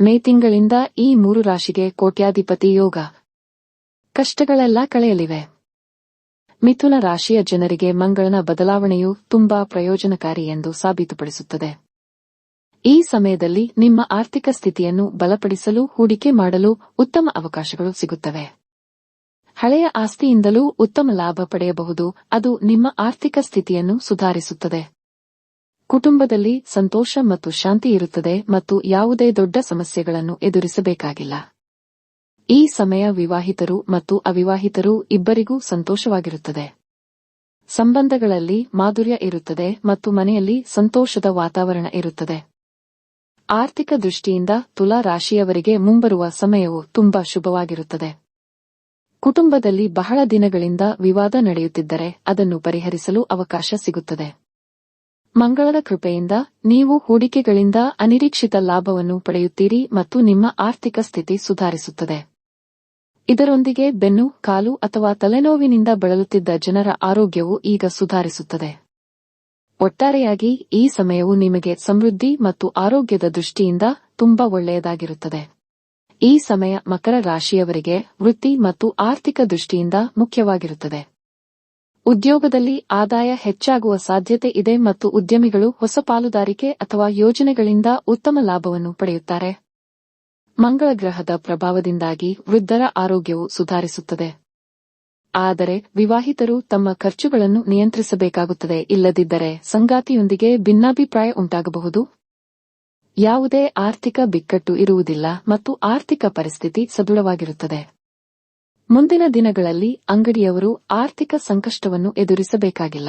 ಮೇ ತಿಂಗಳಿಂದ ಈ ಮೂರು ರಾಶಿಗೆ ಕೋಟ್ಯಾಧಿಪತಿ ಯೋಗ. ಕಷ್ಟಗಳೆಲ್ಲ ಕಳೆಯಲಿವೆ. ಮಿಥುನ ರಾಶಿಯ ಜನರಿಗೆ ಮಂಗಳನ ಬದಲಾವಣೆಯು ತುಂಬಾ ಪ್ರಯೋಜನಕಾರಿ ಎಂದು ಸಾಬೀತುಪಡಿಸುತ್ತದೆ. ಈ ಸಮಯದಲ್ಲಿ ನಿಮ್ಮ ಆರ್ಥಿಕ ಸ್ಥಿತಿಯನ್ನು ಬಲಪಡಿಸಲು, ಹೂಡಿಕೆ ಮಾಡಲು ಉತ್ತಮ ಅವಕಾಶಗಳು ಸಿಗುತ್ತವೆ. ಹಳೆಯ ಆಸ್ತಿಯಿಂದಲೂ ಉತ್ತಮ ಲಾಭ ಪಡೆಯಬಹುದು, ಅದು ನಿಮ್ಮ ಆರ್ಥಿಕ ಸ್ಥಿತಿಯನ್ನು ಸುಧಾರಿಸುತ್ತದೆ. ಕುಟುಂಬದಲ್ಲಿ ಸಂತೋಷ ಮತ್ತು ಶಾಂತಿ ಇರುತ್ತದೆ ಮತ್ತು ಯಾವುದೇ ದೊಡ್ಡ ಸಮಸ್ಯೆಗಳನ್ನು ಎದುರಿಸಬೇಕಾಗಿಲ್ಲ. ಈ ಸಮಯ ವಿವಾಹಿತರು ಮತ್ತು ಅವಿವಾಹಿತರು ಇಬ್ಬರಿಗೂ ಸಂತೋಷವಾಗಿರುತ್ತದೆ. ಸಂಬಂಧಗಳಲ್ಲಿ ಮಾಧುರ್ಯ ಇರುತ್ತದೆ ಮತ್ತು ಮನೆಯಲ್ಲಿ ಸಂತೋಷದ ವಾತಾವರಣ ಇರುತ್ತದೆ. ಆರ್ಥಿಕ ದೃಷ್ಟಿಯಿಂದ ತುಲಾ ರಾಶಿಯವರಿಗೆ ಮುಂಬರುವ ಸಮಯವು ತುಂಬಾ ಶುಭವಾಗಿರುತ್ತದೆ. ಕುಟುಂಬದಲ್ಲಿ ಬಹಳ ದಿನಗಳಿಂದ ವಿವಾದ ನಡೆಯುತ್ತಿದ್ದರೆ ಅದನ್ನು ಪರಿಹರಿಸಲು ಅವಕಾಶ ಸಿಗುತ್ತದೆ. ಮಂಗಳದ ಕೃಪೆಯಿಂದ ನೀವು ಹೂಡಿಕೆಗಳಿಂದ ಅನಿರೀಕ್ಷಿತ ಲಾಭವನ್ನು ಪಡೆಯುತ್ತೀರಿ ಮತ್ತು ನಿಮ್ಮ ಆರ್ಥಿಕ ಸ್ಥಿತಿ ಸುಧಾರಿಸುತ್ತದೆ. ಇದರೊಂದಿಗೆ ಬೆನ್ನು, ಕಾಲು ಅಥವಾ ತಲೆನೋವಿನಿಂದ ಬಳಲುತ್ತಿದ್ದ ಜನರ ಆರೋಗ್ಯವು ಈಗ ಸುಧಾರಿಸುತ್ತದೆ. ಒಟ್ಟಾರೆಯಾಗಿ ಈ ಸಮಯವು ನಿಮಗೆ ಸಮೃದ್ಧಿ ಮತ್ತು ಆರೋಗ್ಯದ ದೃಷ್ಟಿಯಿಂದ ತುಂಬಾ ಒಳ್ಳೆಯದಾಗಿರುತ್ತದೆ. ಈ ಸಮಯ ಮಕರ ರಾಶಿಯವರಿಗೆ ವೃತ್ತಿ ಮತ್ತು ಆರ್ಥಿಕ ದೃಷ್ಟಿಯಿಂದ ಮುಖ್ಯವಾಗಿರುತ್ತದೆ. ಉದ್ಯೋಗದಲ್ಲಿ ಆದಾಯ ಹೆಚ್ಚಾಗುವ ಸಾಧ್ಯತೆ ಇದೆ ಮತ್ತು ಉದ್ಯಮಿಗಳು ಹೊಸ ಪಾಲುದಾರಿಕೆ ಅಥವಾ ಯೋಜನೆಗಳಿಂದ ಉತ್ತಮ ಲಾಭವನ್ನು ಪಡೆಯುತ್ತಾರೆ. ಮಂಗಳ ಗ್ರಹದ ಪ್ರಭಾವದಿಂದಾಗಿ ವೃದ್ಧರ ಆರೋಗ್ಯವು ಸುಧಾರಿಸುತ್ತದೆ. ಆದರೆ ವಿವಾಹಿತರು ತಮ್ಮ ಖರ್ಚುಗಳನ್ನು ನಿಯಂತ್ರಿಸಬೇಕಾಗುತ್ತದೆ, ಇಲ್ಲದಿದ್ದರೆ ಸಂಗಾತಿಯೊಂದಿಗೆ ಭಿನ್ನಾಭಿಪ್ರಾಯ ಉಂಟಾಗಬಹುದು. ಯಾವುದೇ ಆರ್ಥಿಕ ಬಿಕ್ಕಟ್ಟು ಇರುವುದಿಲ್ಲ ಮತ್ತು ಆರ್ಥಿಕ ಪರಿಸ್ಥಿತಿ ಸದೃಢವಾಗಿರುತ್ತದೆ. ಮುಂದಿನ ದಿನಗಳಲ್ಲಿ ಅಂಗಡಿಯವರು ಆರ್ಥಿಕ ಸಂಕಷ್ಟವನ್ನು ಎದುರಿಸಬೇಕಾಗಿಲ್ಲ.